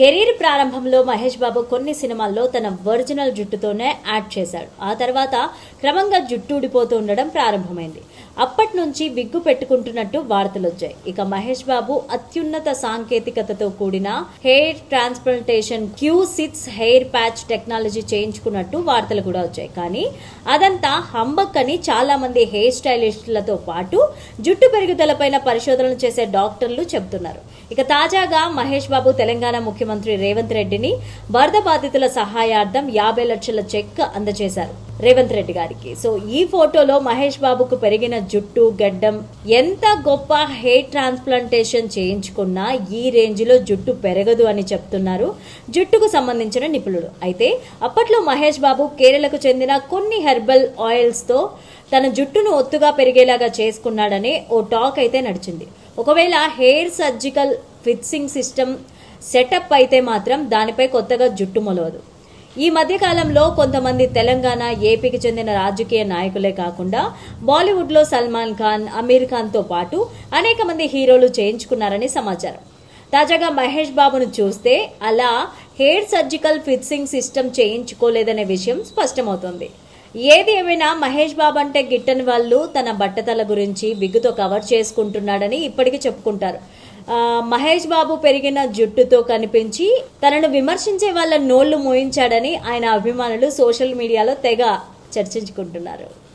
Career ప్రారంభంలో మహేష్ బాబు కొన్ని సినిమాల్లో తన ఒరిజినల్ జుట్టుతోనే యాడ్ చేశాడు. ఆ తర్వాత క్రమంగా జుట్టు ఊడిపోతూ ఉండడం ప్రారంభమైంది. అప్పటి నుంచి విగ్గు పెట్టుకుంటున్నట్టు వార్తలు వచ్చాయి. ఇక మహేష్ బాబు అత్యున్నత సాంకేతికతతో కూడిన hair transplantation Q six hair patch technology చేయించుకున్నట్టు వార్తలు కూడా వచ్చాయి. కానీ అదంతా హంబక్ అని చాలా మంది హెయిర్ స్టైలిస్టులతో పాటు జుట్టు పెరుగుదలపైన పరిశోధనలు చేసే డాక్టర్లు చెబుతున్నారు. ఇక తాజాగా మహేష్ బాబు తెలంగాణ ముఖ్యమంత్రి రేవంత్ రెడ్డిని వరద బాధితుల సహాయార్థం యాభై లక్షల చెక్ అందజేశారు రేవంత్ రెడ్డి గారికి. సో ఈ ఫోటోలో మహేష్ బాబుకు పెరిగిన జుట్టు గడ్డం ఎంత గొప్ప హెయిర్ ట్రాన్స్ప్లాంటేషన్ చేయించుకున్నా ఈ రేంజ్లో జుట్టు పెరగదు అని చెప్తున్నారు. జుట్టుకు సంబంధించిన నిపుణులు. అయితే అప్పట్లో మహేష్ బాబు కేరళకు చెందిన కొన్ని హెర్బల్ ఆయిల్స్తో తన జుట్టును ఒత్తుగా పెరిగేలాగా చేసుకున్నాడనే ఓ టాక్ అయితే నడిచింది. ఒకవేళ hair surgical fixing system setup అయితే మాత్రం దానిపై కొత్తగా జుట్టు మొలవదు. ఈ మధ్యకాలంలో కొంతమంది తెలంగాణ ఏపీకి చెందిన రాజకీయ నాయకులే కాకుండా బాలీవుడ్లో సల్మాన్ ఖాన్ అమీర్ ఖాన్తో పాటు అనేక మంది హీరోలు చేయించుకున్నారని సమాచారం. తాజాగా మహేష్ బాబును చూస్తే అలా హెయిర్ సర్జికల్ ఫిక్సింగ్ సిస్టమ్ చేయించుకోలేదనే విషయం స్పష్టమవుతుంది. ఏది ఏమైనా మహేష్ బాబు అంటే గిట్టని వాళ్ళు తన బట్టతల గురించి బిగ్గుతో కవర్ చేసుకుంటున్నాడని ఇప్పటికీ చెప్పుకుంటారు. మహేష్ బాబు పెరిగిన జుట్టుతో కనిపించి తనను విమర్శించే వాళ్ళ నోళ్ళు మోయించాడని ఆయన అభిమానులు సోషల్ మీడియాలో తెగ చర్చించుకుంటున్నారు.